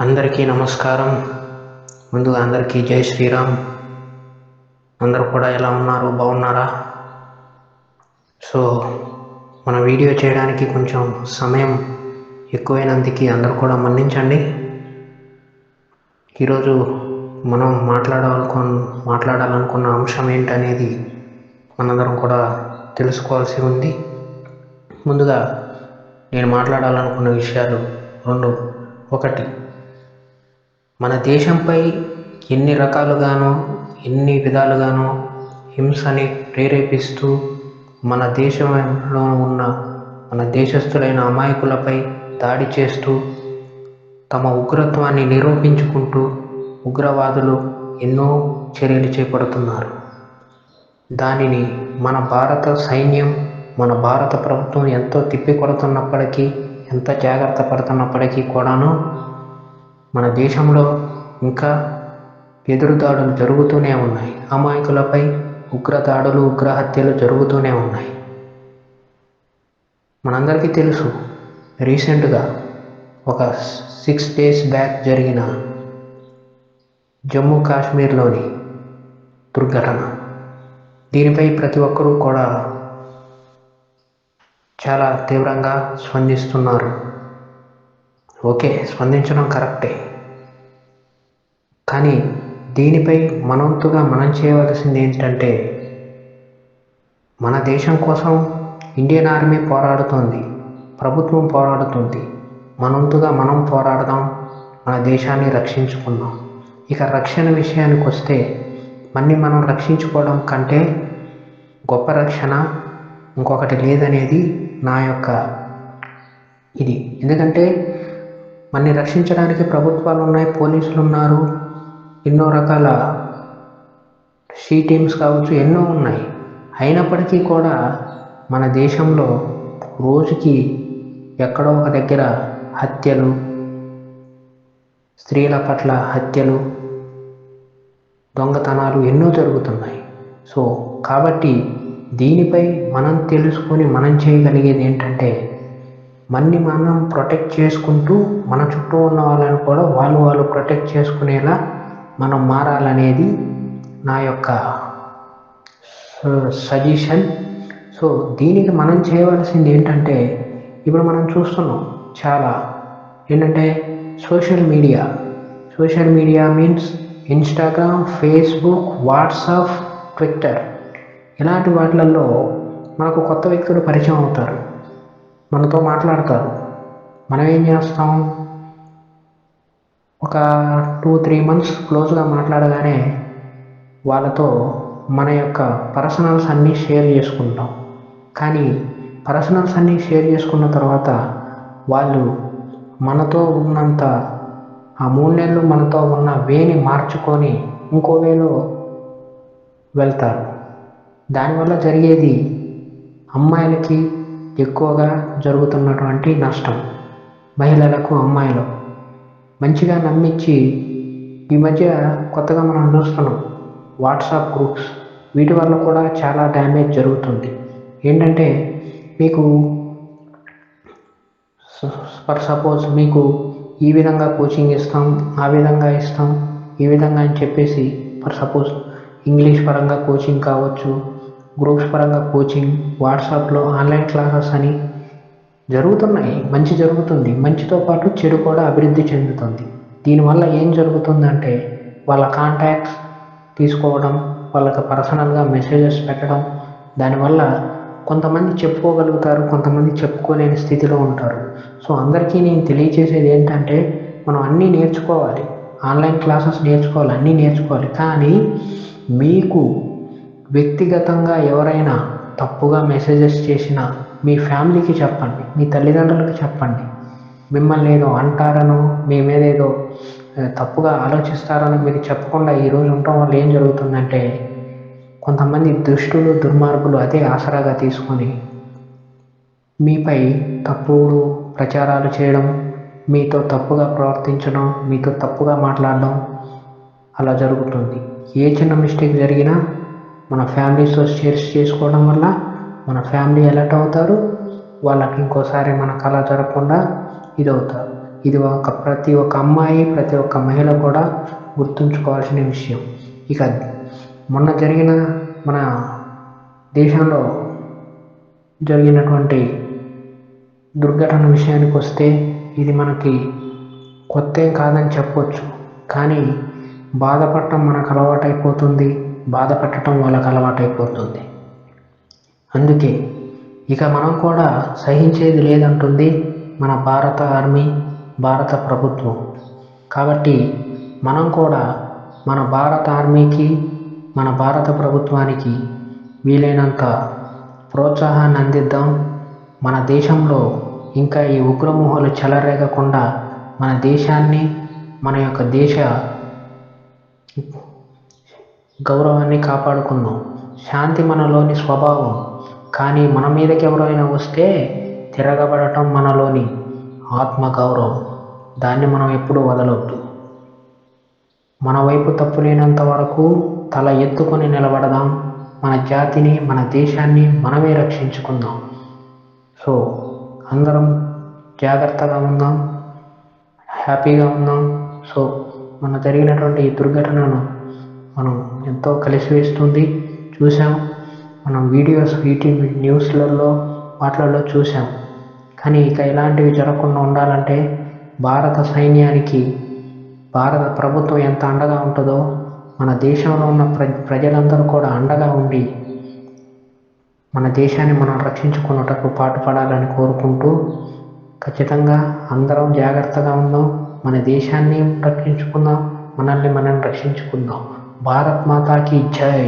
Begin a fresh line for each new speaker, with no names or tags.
అందరికీ నమస్కారం. ముందుగా అందరికీ జై శ్రీరామ్. అందరూ కూడా ఎలా ఉన్నారు? బాగున్నారా? సో మన వీడియో చేయడానికి కొంచెం సమయం ఎక్కువైనందుకు అందరూ కూడా మన్నించండి. ఈరోజు మనం మాట్లాడాలనుకు మాట్లాడాలనుకున్న అంశం ఏంటనేది మనందరం కూడా తెలుసుకోవాల్సి ఉంది. ముందుగా నేను మాట్లాడాలనుకున్న విషయాలు రెండు. ఒకటి మన దేశంపై ఎన్ని రకాలుగానో ఎన్ని విధాలుగానో హింసని ప్రేరేపిస్తూ మన దేశంలో ఉన్న మన దేశస్థులైన అమాయకులపై దాడి చేస్తూ తమ ఉగ్రత్వాన్ని నిరూపించుకుంటూ ఉగ్రవాదులు ఎన్నో చర్యలు చేపడుతున్నారు. దానిని మన భారత సైన్యం మన భారత ప్రభుత్వం ఎంతో తిప్పికొడుతున్నప్పటికీ ఎంత జాగ్రత్త పడుతున్నప్పటికీ కూడాను మన దేశంలో ఇంకా ఎదురుదాడులు జరుగుతూనే ఉన్నాయి. అమాయకులపై ఉగ్రదాడులు ఉగ్రహత్యలు జరుగుతూనే ఉన్నాయి. మనందరికీ తెలుసు రీసెంట్గా ఒక సిక్స్ డేస్ బ్యాక్ జరిగిన జమ్మూ కాశ్మీర్లోని దుర్ఘటన. దీనిపై ప్రతి ఒక్కరూ కూడా చాలా తీవ్రంగా స్పందిస్తున్నారు. ఓకే స్పందించడం కరెక్టే. కానీ దీనిపై మనవంతుగా మనం చేయవలసింది ఏంటంటే మన దేశం కోసం ఇండియన్ ఆర్మీ పోరాడుతోంది ప్రభుత్వం పోరాడుతుంది. మనంతుగా మనం పోరాడదాం మన దేశాన్ని రక్షించుకుందాం. ఇక రక్షణ విషయానికి వస్తే మన్ని మనం రక్షించుకోవడం కంటే గొప్ప రక్షణ ఇంకొకటి లేదనేది నా యొక్క ఇది. ఎందుకంటే మనని రక్షించడానికి ప్రభుత్వాలు ఉన్నాయి పోలీసులు ఉన్నారు ఎన్నో రకాల షీ టీమ్స్ కావచ్చు ఎన్నో ఉన్నాయి. అయినప్పటికీ కూడా మన దేశంలో రోజుకి ఎక్కడో ఒక దగ్గర హత్యలు స్త్రీల పట్ల హత్యలు దొంగతనాలు ఎన్నో జరుగుతున్నాయి. సో కాబట్టి దీనిపై మనం తెలుసుకొని మనం చేయగలిగేది ఏంటంటే మన్ని మనం ప్రొటెక్ట్ చేసుకుంటూ మన చుట్టూ ఉన్న వాళ్ళని కూడా వాళ్ళు వాళ్ళు ప్రొటెక్ట్ చేసుకునేలా మనం మారాలనేది నా యొక్క సజెషన్ సో దీనికి మనం చేయవలసింది ఏంటంటే ఇప్పుడు మనం చూస్తున్నాం చాలా ఏంటంటే social media social media means Instagram Facebook WhatsApp Twitter ఇలాంటి వాటిలలో మనకు కొత్త వ్యక్తులు పరిచయం అవుతారు. మనతో మాట్లాడతారు. మనం ఏం చేస్తాం? ఒక టూ త్రీ మంత్స్ క్లోజ్గా మాట్లాడగానే వాళ్ళతో మన యొక్క పర్సనల్స్ అన్నీ షేర్ చేసుకుంటాం. కానీ పర్సనల్స్ అన్నీ షేర్ చేసుకున్న తర్వాత వాళ్ళు మనతో ఉన్నంత ఆ మూడు నెలలు మనతో ఉన్న వేని మార్చుకొని ఇంకో వేలో వెళ్తారు. దానివల్ల జరిగేది అమ్మాయిలకి ఎక్కువగా జరుగుతున్నటువంటి నష్టం. మహిళలకు అమ్మాయిలు మంచిగా నమ్మించి ఈ మధ్య కొత్తగా మనం చూస్తున్నాం వాట్సాప్ గ్రూప్స్. వీటి వల్ల కూడా చాలా డ్యామేజ్ జరుగుతుంది. ఏంటంటే మీకు ఫర్ సపోజ్ మీకు ఈ విధంగా కోచింగ్ ఇస్తాం ఆ విధంగా ఇస్తాం ఈ విధంగా అని చెప్పేసి ఫర్ సపోజ్ ఇంగ్లీష్ పరంగా కోచింగ్ కావచ్చు గ్రూప్స్ పరంగా కోచింగ్ వాట్సాప్లో ఆన్లైన్ క్లాసెస్ అని జరుగుతున్నాయి. మంచి జరుగుతుంది. మంచితో పాటు చెడు కూడా అభివృద్ధి చెందుతుంది. దీనివల్ల ఏం జరుగుతుందంటే వాళ్ళ కాంటాక్ట్స్ తీసుకోవడం వాళ్ళకి పర్సనల్గా మెసేజెస్ పెట్టడం దానివల్ల కొంతమంది చెప్పుకోగలుగుతారు కొంతమంది చెప్పుకోలేని స్థితిలో ఉంటారు. సో అందరికీ నేను తెలియచేసేది ఏంటంటే మనం అన్నీ నేర్చుకోవాలి. ఆన్లైన్ క్లాసెస్ నేర్చుకోవాలి అన్నీ నేర్చుకోవాలి. కానీ మీకు వ్యక్తిగతంగా ఎవరైనా తప్పుగా మెసేజెస్ చేసినా మీ ఫ్యామిలీకి చెప్పండి మీ తల్లిదండ్రులకు చెప్పండి. మిమ్మల్ని ఏదో అంటారనో మీ మీద ఏదో తప్పుగా ఆలోచిస్తారని మీరు చెప్పకుండా ఈరోజు ఉండటం వల్ల ఏం జరుగుతుందంటే కొంతమంది దుష్టులు దుర్మార్గులు అదే ఆసరాగా తీసుకొని మీపై తప్పుడు ప్రచారాలు చేయడం మీతో తప్పుగా ప్రవర్తించడం మీతో తప్పుగా మాట్లాడడం అలా జరుగుతుంది. ఏ చిన్న మిస్టేక్ జరిగినా మన ఫ్యామిలీతో షేర్స్ చేసుకోవడం వల్ల మన ఫ్యామిలీ అలర్ట్ అవుతారు. వాళ్ళకి ఇంకోసారి మన కళ జరగకుండా ఇది అవుతారు ఇది ఒక ప్రతి ఒక్క అమ్మాయి ప్రతి ఒక్క మహిళ కూడా గుర్తుంచుకోవాల్సిన విషయం. ఇక మొన్న జరిగిన మన దేశంలో జరిగినటువంటి దుర్ఘటన విషయానికి వస్తే ఇది మనకి కొత్త కాదని చెప్పొచ్చు. కానీ బాధపడటం మనకు అలవాటైపోతుంది. బాధపెట్టడం వాళ్ళకు అలవాటైపోతుంది. అందుకే ఇక మనం కూడా సహించేది లేదంటుంది మన భారత ఆర్మీ భారత ప్రభుత్వం. కాబట్టి మనం కూడా మన భారత ఆర్మీకి మన భారత ప్రభుత్వానికి వీలైనంత ప్రోత్సాహాన్ని అందిద్దాం. మన దేశంలో ఇంకా ఈ ఉగ్రమూహలు చెలరేగకుండా మన దేశాన్ని మన యొక్క దేశ గౌరవాన్ని కాపాడుకుందాం. శాంతి మనలోని స్వభావం. కానీ మన మీదకి ఎవరైనా వస్తే తిరగబడటం మనలోని ఆత్మ గౌరవం దాన్ని మనం ఎప్పుడూ వదలొద్దు. మన వైపు తప్పు లేనంత వరకు తల ఎత్తుకొని నిలబడదాం. మన జాతిని మన దేశాన్ని మనమే రక్షించుకుందాం. సో అందరం జాగ్రత్తగా ఉందాం. హ్యాపీగా ఉందాం. సో మన జరిగినటువంటి ఈ దుర్ఘటనను మనం ఎంతో కలిసివేస్తుంది చూసాం మనం వీడియోస్ వీటి న్యూస్లలో వాటిలలో చూసాం కానీ ఇక ఇలాంటివి జరగకుండా ఉండాలంటే భారత సైన్యానికి భారత ప్రభుత్వం ఎంత అండగా ఉంటుందో మన దేశంలో ఉన్న ప్ర ప్రజలందరూ కూడా అండగా ఉండి మన దేశాన్ని మనం రక్షించుకున్నటకు పాటుపడాలని కోరుకుంటూ ఖచ్చితంగా అందరం జాగ్రత్తగా ఉందాం. మన దేశాన్ని రక్షించుకుందాం. మనల్ని మనం రక్షించుకుందాం. భారత్ మాతాకి జై